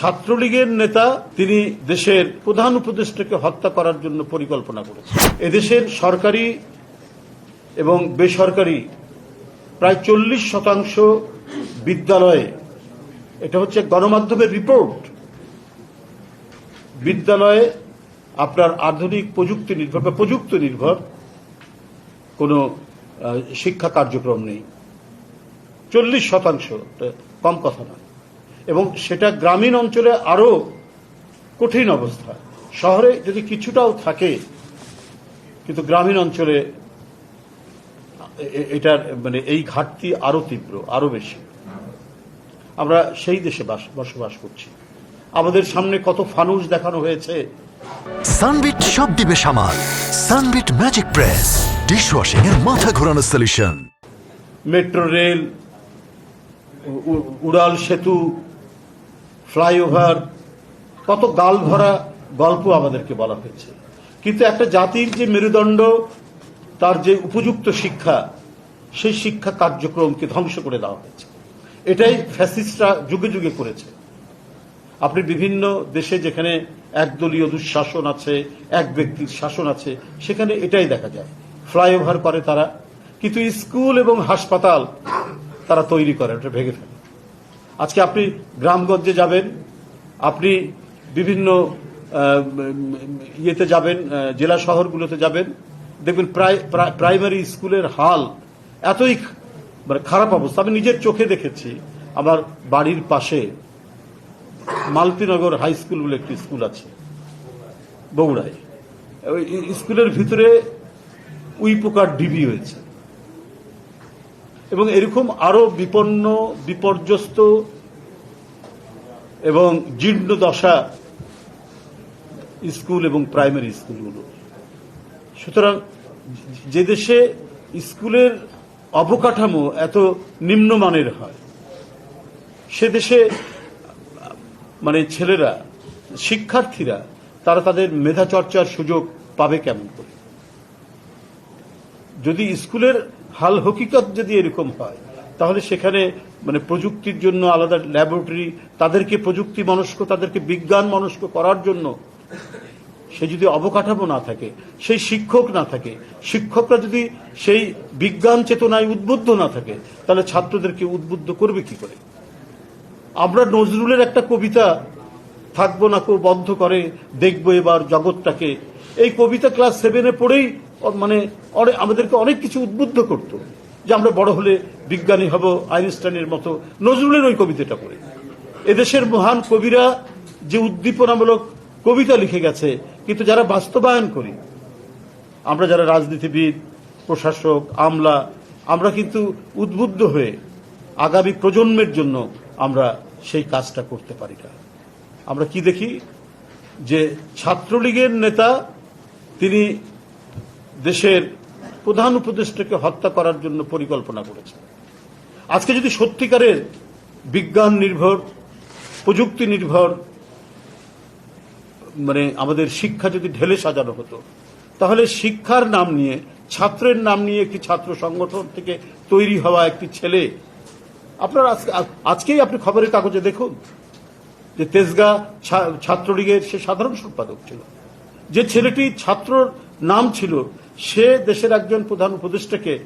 ছাত্রলীগের নেতা তিনি দেশের প্রধান উপদেষ্টাকে হত্যা করার জন্য পরিকল্পনা করেছেন। এদেশের সরকারি এবং বেসরকারি প্রায় চল্লিশ শতাংশ বিদ্যালয়ে, এটা হচ্ছে গণমাধ্যমের রিপোর্ট, বিদ্যালয়ে আপনার আধুনিক প্রযুক্তি নির্ভর বা প্রযুক্তি নির্ভর কোনো শিক্ষা কার্যক্রম নেই। চল্লিশ শতাংশ কম কথা না এবং সেটা গ্রামীণ অঞ্চলে আরও কঠিন অবস্থা। শহরে যদি কিছুটাও থাকে কিন্তু গ্রামীণ অঞ্চলে এটার মানে এই ঘাটতি আরও তীব্র আরও বেশি। আমরা সেই দেশে বাস- বসবাস করছি। আমাদের সামনে কত ফানুস দেখানো হয়েছে। সানবিট সব দিবে সামাল। সানবিট ম্যাজিক প্রেস ডিশওয়াশিং এর মাথা ঘোরানো সলিউশন মেট্রো রেল উড়াল সেতু ফ্লাইওভার, কত গাল ভরা গল্প আমাদেরকে বলা হয়েছে। কিন্তু একটা জাতির যে মেরুদণ্ড, তার যে উপযুক্ত শিক্ষা, সেই শিক্ষা কার্যক্রমকে ধ্বংস করে দেওয়া হয়েছে। এটাই ফ্যাসিস্টরা যুগে যুগে করেছে। আপনি বিভিন্ন দেশে যেখানে একদলীয় দুঃশাসন আছে, এক ব্যক্তির শাসন আছে, সেখানে এটাই দেখা যায়। ফ্লাইওভার করে তারা, কিন্তু স্কুল এবং হাসপাতাল তারা তৈরি করে, ওটা ভেঙে ফেলে। আজকে আপনি গ্রামগঞ্জে যাবেন, আপনি বিভিন্ন ইয়েতে যাবেন জেলা শহরগুলোতে যাবেন, দেখবেন প্রায়- প্রাইমারি স্কুলের হাল এতই মানে খারাপ অবস্থা। আমি নিজের চোখে দেখেছি, আমার বাড়ির পাশে মালতিনগর হাই স্কুল বলে একটি স্কুল আছে, বগুড়ায়। স্কুলের ভিতরে উইপোকার ডিবি হয়েছে। এবং এরকম আরও বিপন্ন, বিপর্যস্ত এবং জীর্ণ দশা স্কুল এবং প্রাইমারি স্কুলগুলো। সুতরাং যে দেশে স্কুলের অবকাঠামো এত নিম্নমানের হয়, সে দেশে মানে ছেলেরা, শিক্ষার্থীরা, তারা তাদের মেধা চর্চার সুযোগ পাবে কেমন করে? যদি স্কুলের হাল হকিকত যদি এরকম হয়, তাহলে সেখানে মানে প্রযুক্তির জন্য আলাদা ল্যাবরেটরি তাদেরকে প্রযুক্তি মনস্ক, তাদেরকে বিজ্ঞান মনস্ক করার জন্য সে যদি অবকাঠামো না থাকে, সেই শিক্ষক না থাকে, শিক্ষকরা যদি সেই বিজ্ঞান চেতনায় উদ্বুদ্ধ না থাকে, তাহলে ছাত্রদেরকে উদ্বুদ্ধ করবে কি করে? আমরা নজরুলের একটা কবিতা, থাকব না কেউ বন্ধ করে, দেখব এবার জগৎটাকে। এই কবিতা ক্লাস সেভেনে পড়েই মানে আমাদেরকে অনেক কিছু উদ্বুদ্ধ করতো যে আমরা বড় হলে বিজ্ঞানী হব, আইনস্টাইনের মতো। নজরুলের ওই কবিতাটা পড়ে। এদেশের মহান কবিরা যে উদ্দীপনামূলক কবিতা লিখে গেছে, কিন্তু যারা বাস্তবায়ন করি, আমরা যারা রাজনীতিবিদ, প্রশাসক, আমলা, আমরা কিন্তু উদ্বুদ্ধ হয়ে আগামী প্রজন্মের জন্য আমরা সেই কাজটা করতে পারি না। আমরা কি দেখি? যে ছাত্রলীগের নেতা, তিনি দেশের প্রধান উপদেষ্টাকে হত্যা করার জন্য পরিকল্পনা করেছে। আজকে যদি সত্যিকারের বিজ্ঞান নির্ভর, প্রযুক্তি নির্ভর মানে আমাদের শিক্ষা যদি ঢেলে সাজানো হতো, তাহলে শিক্ষার নাম নিয়ে, ছাত্রের নাম নিয়ে একটি ছাত্র সংগঠন থেকে তৈরি হওয়া একটি ছেলে, আপনার আজকে, আজকেই আপনি খবরের কাগজে দেখুন যে তেজগা ছাত্রলীগের সে সাধারণ সম্পাদক ছিল। যে ছেলেটি ছাত্রর নাম ছিল, সে দেশের একজন প্রধান উপদেষ্টাকে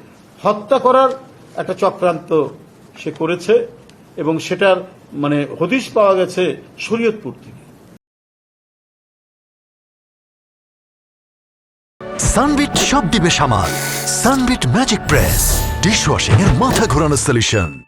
হত্যা করার একটা চক্রান্ত সে করেছে এবং সেটার মানে হদিশ পাওয়া গেছে শরীয়তপুর থেকে। সানবিট সব দিবে সামাল। সানবিট ম্যাজিক প্রেস, ডিশওয়াশিং এর মাথা ঘোরানো সলিউশন